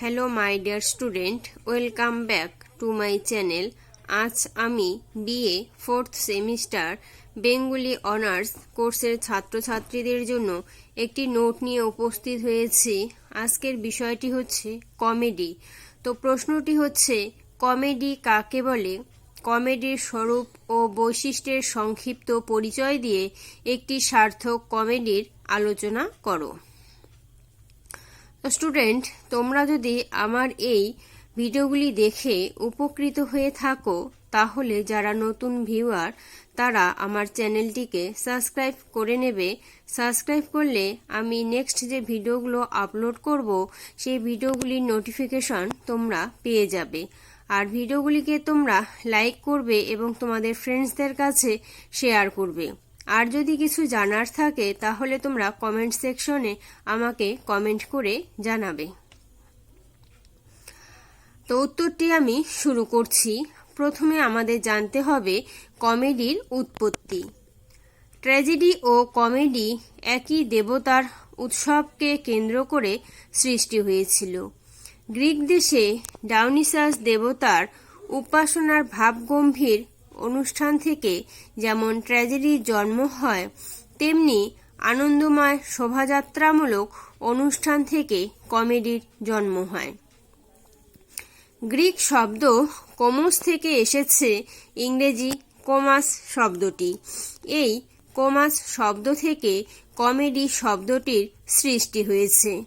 Hello my dear student welcome back to my channel আজ আমি BA fourth semester Bengali honours কোর্সের ছাত্রছাত্রীদের জন্য একটি নোট নিয়ে উপস্থিত হয়েছি। আজকের বিষয়টি হচ্ছে কমেডি তো প্রশ্নটি হচ্ছে কমেডি কাকে বলে? কমেডির স্বরূপ ও বৈশিষ্ট্যের সংক্ষিপ্ত পরিচয় দিয়ে একটি সার্থক কমেডির আলোচনা করো। স্টুডেন্ট, তোমরা যদি আমার এই ভিডিওগুলি দেখে উপকৃত হয়ে থাকো, তাহলে যারা নতুন ভিউয়ার, তারা আমার চ্যানেলটিকে সাবস্ক্রাইব করে নেবে। সাবস্ক্রাইব করলে আমি নেক্সট যে ভিডিওগুলো আপলোড করব, সেই ভিডিওগুলির নোটিফিকেশন তোমরা পেয়ে যাবে। আর ভিডিওগুলিকে তোমরা লাইক করবে এবং তোমাদের ফ্রেন্ডসদের কাছে শেয়ার করবে। আর যদি কিছু জানার থাকে, তাহলে তোমরা কমেন্ট সেকশনে আমাকে কমেন্ট করে জানাবে। তো উত্তরটি আমি শুরু করছি। প্রথমে আমাদের জানতে হবে কমেডির উৎপত্তি। ট্র্যাজেডি ও কমেডি একই দেবতার উৎসবকে কেন্দ্র করে সৃষ্টি হয়েছিল। গ্রিক দেশে ডাউনিসাস দেবতার উপাসনার ভাবগম্ভীর অনুষ্ঠান থেকে যেমন ট্র্যাজেডির জন্ম হয়, তেমনি আনন্দময় শোভাযাত্রামূলক অনুষ্ঠান থেকে কমেডির জন্ম হয়। গ্রিক শব্দ কোমোস থেকে এসেছে, ইংরেজি কোমাস শব্দটি। এই কোমাস শব্দ থেকে কমেডি শব্দটির সৃষ্টি হয়েছে।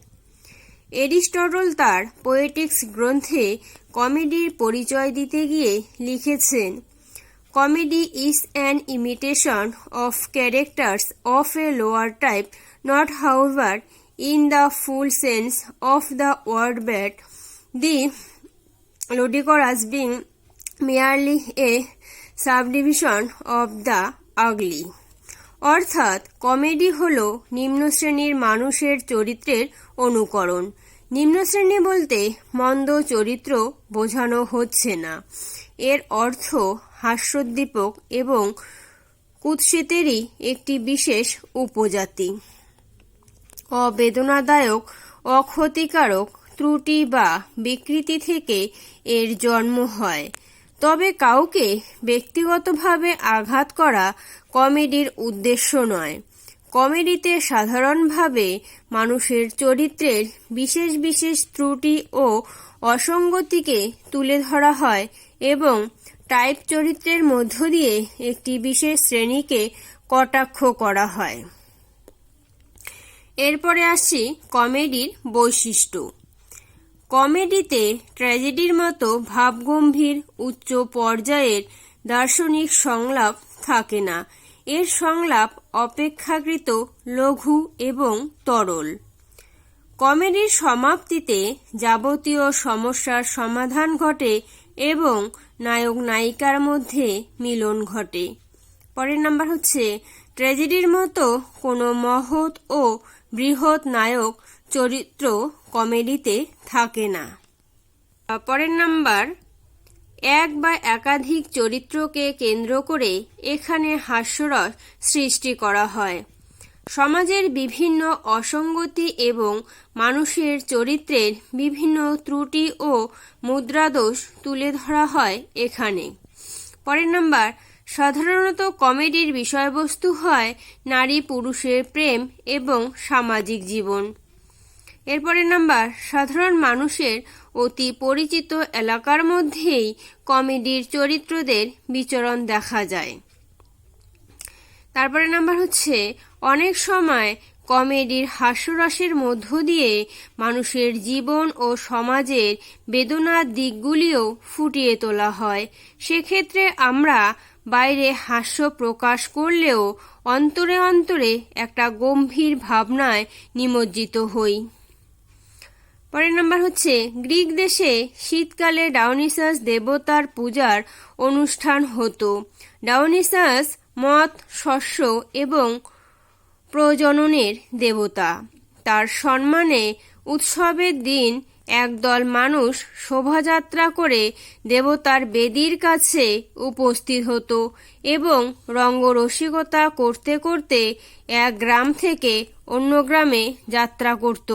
এরিস্টটল তার পোয়েটিক্স গ্রন্থে কমেডির পরিচয় দিতে গিয়ে লিখেছেন comedy is an imitation of characters of a lower type not however in the full sense of the word but the ludicrous being merely a subdivision of the ugly অর্থাৎ comedy হল নিম্ন শ্রেণির মানুষের চরিত্রের অনুকরণ। নিম্ন শ্রেণি বলতে মন্দ চরিত্র বোঝানো হচ্ছে না। এর অর্থ হাস্যোদ্দীপক এবং কুৎসিতেরই একটি বিশেষ উপজাতি। অবেদনাদায়ক, অক্ষতিকারক ত্রুটি বা বিকৃতি থেকে এর জন্ম হয়। তবে কাউকে ব্যক্তিগতভাবে আঘাত করা কমেডির উদ্দেশ্য নয়। কমেডিতে সাধারণভাবে মানুষের চরিত্রের বিশেষ বিশেষ ত্রুটি ও অসঙ্গতিকে তুলে ধরা হয় এবং টাইপ চরিত্রের মধ্য দিয়ে একটি বিশেষ শ্রেণীকে কটাক্ষ করা হয়। এরপরে আসছি কমেডির বৈশিষ্ট্য। কমেডিতে ট্র্যাজেডির মতো ভাবগম্ভীর উচ্চ পর্যায়ের দার্শনিক সংলাপ থাকে না। এর সংলাপ অপেক্ষাকৃত লঘু এবং তরল। কমেডির সমাপ্তিতে যাবতীয় সমস্যার সমাধান ঘটে এবং নায়ক নায়িকার মধ্যে মিলন ঘটে। পরের নাম্বার হচ্ছে, ট্র্যাজেডির মতো কোনো মহৎ ও বৃহৎ নায়ক চরিত্র কমেডিতে থাকে না। পরের নাম্বার, এক বা একাধিক চরিত্রকে কেন্দ্র করে এখানে হাস্যরস সৃষ্টি করা হয়। সমাজের বিভিন্ন অসঙ্গতি এবং মানুষের চরিত্রের বিভিন্ন ত্রুটি ও মুদ্রাদোষ তুলে ধরা হয় এখানে। পরের নাম্বার, সাধারণত কমেডির বিষয়বস্তু হয় নারী পুরুষের প্রেম এবং সামাজিক জীবন। এরপরের নাম্বার, সাধারণ মানুষের অতি পরিচিত এলাকার মধ্যেই কমেডির চরিত্রদের বিচরণ দেখা যায়। তারপরে নাম্বার হচ্ছে, অনেক সময় কমেডির হাস্যরসের মধ্য দিয়ে মানুষের জীবন ও সমাজের বেদনার দিকগুলিও ফুটিয়ে তোলা হয়। সেক্ষেত্রে আমরা বাইরে হাস্য প্রকাশ করলেও অন্তরে অন্তরে একটা গম্ভীর ভাবনায় নিমজ্জিত হই। পরের নাম্বার হচ্ছে, গ্রিক দেশে শীতকালে ডাউনিসাস দেবতার পূজার অনুষ্ঠান হতো। ডাউনিসাস মত, শস্য এবং প্রজননের দেবতা। তার সম্মানে উৎসবের দিন একদল মানুষ শোভাযাত্রা করে দেবতার বেদির কাছে উপস্থিত হতো এবং রঙ্গরসিকতা করতে করতে এক গ্রাম থেকে অন্য গ্রামে যাত্রা করত।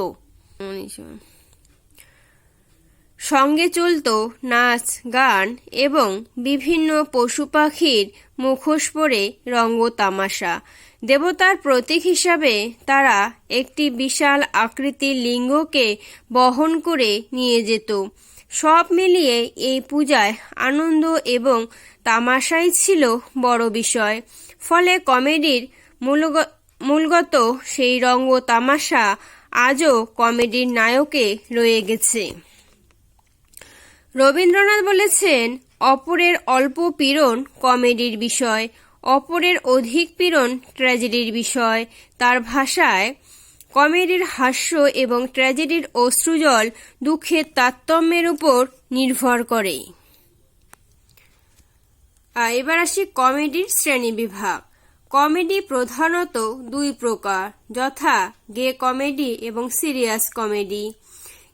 সঙ্গে চলত নাচ, গান এবং বিভিন্ন পশু পাখির মুখোশ পরে রঙ্গ তামাশা। দেবতার প্রতীক হিসাবে তারা একটি বিশাল আকৃতির লিঙ্গকে বহন করে নিয়ে যেত। সব মিলিয়ে এই পূজায় আনন্দ এবং তামাশাই ছিল বড় বিষয়। ফলে কমেডির মূলগ- মূলগত সেই রঙ্গ তামাশা আজও কমেডির নায়কে রয়ে গেছে। রবীন্দ্রনাথ বলেছেন, অপরের অল্প পীড়ন কমেডির বিষয়, অপরের অধিক পীড়ন ট্র্যাজেডির বিষয়। তার ভাষায়, কমেডির হাস্য এবং ট্র্যাজেডির অশ্রুজল দুঃখের তারতম্যের উপর নির্ভর করে এবার আসি কমেডির শ্রেণি বিভাগ। কমেডি প্রধানত দুই প্রকার, যথা গে কমেডি এবং সিরিয়াস কমেডি।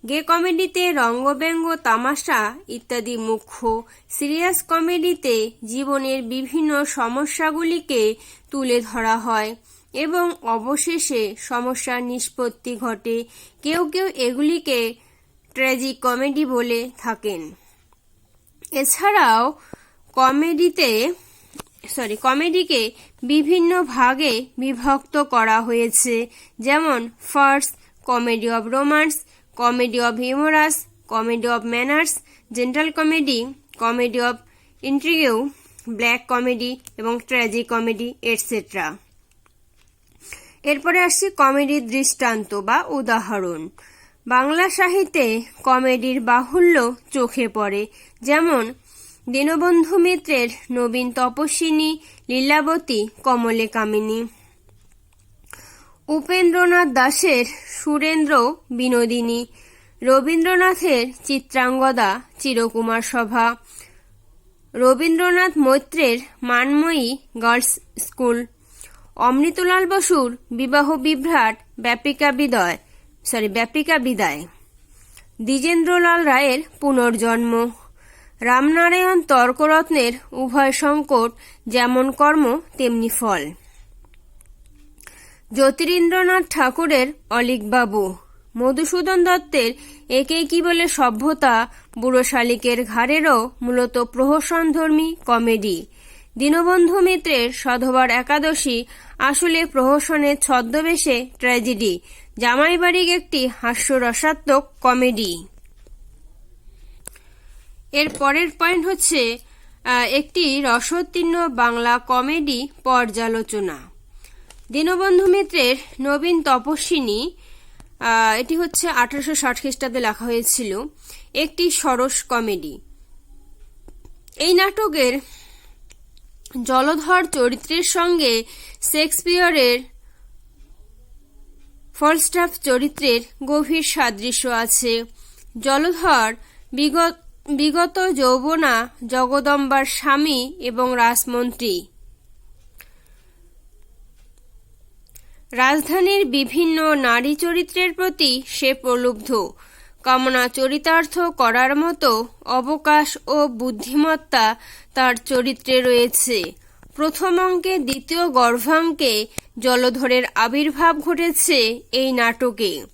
গে কমেডিতে রঙ্গব্যঙ্গ, তামাশা ইত্যাদি মুখ্য। সিরিয়াস কমেডিতে জীবনের বিভিন্ন সমস্যাগুলিকে তুলে ধরা হয় এবং অবশেষে সমস্যার নিষ্পত্তি ঘটে। কেউ কেউ এগুলিকে ট্র্যাজিক কমেডি বলে থাকেন। এছাড়াও কমেডিতে, সরি, কমেডিকে বিভিন্ন ভাগে বিভক্ত করা হয়েছে। যেমন farce comedy of romance comedy of humorous comedy of manners gentle comedy comedy of intrigue black comedy এবং ট্র্যাজিক কমেডি এটসেট্রা এরপরে আসছি কমেডির দৃষ্টান্ত বা উদাহরণ। বাংলা সাহিত্যে কমেডির বাহুল্য চোখে পড়ে, যেমন দীনবন্ধু মিত্রের নবীন তপস্বিনী, লীলাবতী কমলে কামিনী উপেন্দ্রনাথ দাসের সুরেন্দ্র বিনোদিনী, রবীন্দ্রনাথের চিত্রাঙ্গদা চিরকুমার সভা, রবীন্দ্রনাথ মৈত্রের মানময়ী গার্লস স্কুল, অমৃতলাল বসুর বিবাহ বিভ্রাট ব্যাপিকা বিদয় সরি ব্যাপিকা বিদায়, দ্বিজেন্দ্রলাল রায়ের পুনর্জন্ম, রামনারায়ণ তর্করত্নের উভয় সংকট যেমন কর্ম, তেমনি ফল। জ্যোতিরিন্দ্রনাথ ঠাকুরের অলিকবাবু। মধুসূদন দত্তের একেই কি বলে সভ্যতা বুড়ো শালিকের ঘাড়েরও মূলত প্রহসনধর্মী কমেডি। দীনবন্ধু মিত্রের সধবার একাদশী আসলে প্রহসনের ছদ্মবেশে ট্র্যাজেডি, জামাইবাড়ির একটি হাস্যরসাত্মক কমেডি। এর পরের পয়েন্ট হচ্ছে একটি রসোত্তীর্ণ বাংলা কমেডি পর্যালোচনা। দীনবন্ধু মিত্রের নবীন তপস্বিনী এটি হচ্ছে আঠারোশো ষাট খ্রিস্টাব্দে লেখা হয়েছিল, একটি সরস কমেডি। এই নাটকের জলধর চরিত্রের সঙ্গে শেক্সপিয়রের ফলস্টাফ চরিত্রের গভীর সাদৃশ্য আছে। জলধর বিগত যৌবনা, জগদম্বার স্বামী এবং রাজমন্ত্রী। রাজধানীর বিভিন্ন নারী চরিত্রের প্রতি সে প্রলুব্ধ। কামনা চরিতার্থ করার মতো অবকাশ ও বুদ্ধিমত্তা তার চরিত্রে রয়েছে। প্রথম অঙ্কে দ্বিতীয় গর্ভাঙ্কে জলধরের আবির্ভাব ঘটেছে এই নাটকে।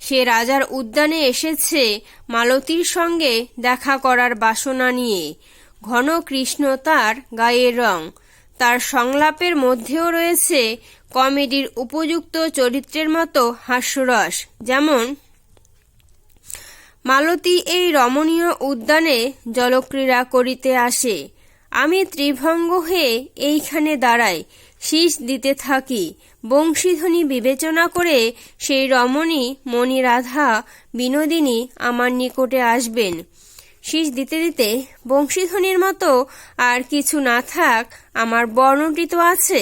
সে রাজার উদ্যানে এসেছে মালতীর সঙ্গে দেখা করার বাসনা নিয়ে। ঘন কৃষ্ণ তার গায়ের রং। তার সংলাপের মধ্যেও রয়েছে কমেডির উপযুক্ত চরিত্রের মতো হাস্যরস, যেমন মালতী এই রমণীয় উদ্যানে জলক্রীড়া করিতে আসে। আমি ত্রিভঙ্গ হয়ে এইখানে দাঁড়াই, শীষ দিতে থাকি। বংশীধ্বনি বিবেচনা করে সেই রমণী মণিরাধা বিনোদিনী আমার নিকটে আসবেন। শীষ দিতে দিতে বংশীধ্বনির মতো আর কিছু না থাক, আমার বর্ণটি তো আছে।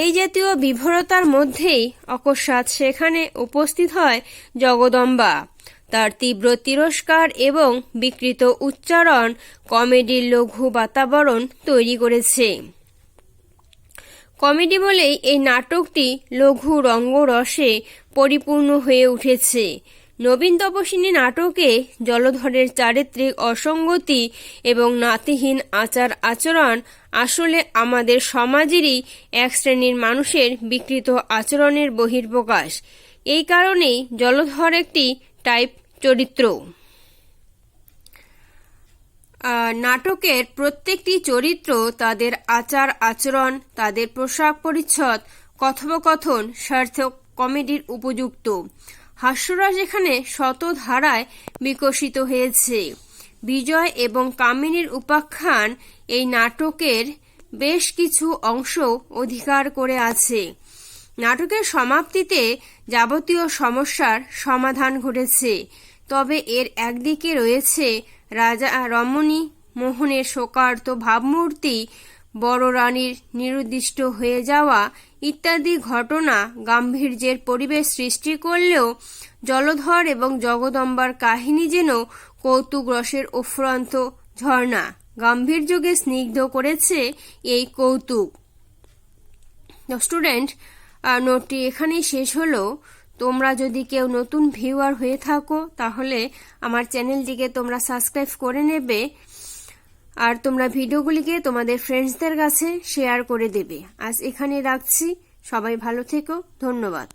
এই জাতীয় বিভরতার মধ্যেই অকস্মাৎ সেখানে উপস্থিত হয় জগদম্বা। তার তীব্র তিরস্কার এবং বিকৃত উচ্চারণ কমেডির লঘু বাতাবরণ তৈরি করেছে। কমেডি বলেই এই নাটকটি লঘু রঙ্গরসে পরিপূর্ণ হয়ে উঠেছে। নবীন তপস্বিনী নাটকে জলধরের চারিত্রিক অসঙ্গতি এবং নাতিহীন আচার আচরণ আসলে আমাদের সমাজেরই এক শ্রেণির মানুষের বিকৃত আচরণের বহির্প্রকাশ। এই কারণেই জলধর একটি টাইপ চরিত্র। নাটকের প্রত্যেকটি চরিত্র তাদের আচার আচরণ, তাদের পোশাক পরিচ্ছদ, কথোপকথন, সার্থক কমেডির উপযুক্ত। হাস্যরস এখানে শত ধারায় বিকশিত হয়েছে। বিজয় এবং কামিনীর উপাখ্যান এই নাটকের বেশ কিছু অংশ অধিকার করে আছে। নাটকের সমাপ্তিতে যাবতীয় সমস্যার সমাধান ঘটেছে। তবে এর একদিকে রয়েছে রাজা রমণী মোহনের শোকার্ত ভাবমূর্তি বড় রানীর নিরুদ্দিষ্ট হয়ে যাওয়া ইত্যাদি ঘটনা গাম্ভীর্যের পরিবেশ সৃষ্টি করলেও জলধর এবং জগদম্বার কাহিনী যেন কৌতুক রসের অফুরন্ত ঝর্ণা। গাম্ভীর্যকে স্নিগ্ধ করেছে এই কৌতুক। স্টুডেন্ট নোটটি এখানেই শেষ হলো। তোমরা যদি কেউ নতুন ভিউয়ার হয়ে থাকো, তাহলে আমার চ্যানেলটিকে তোমরা সাবস্ক্রাইব করে নেবে। আর তোমরা ভিডিওগুলিকে তোমাদের ফ্রেন্ডসদের কাছে শেয়ার করে দেবে। আজ এখানে রাখছি। সবাই ভালো থেকো। ধন্যবাদ।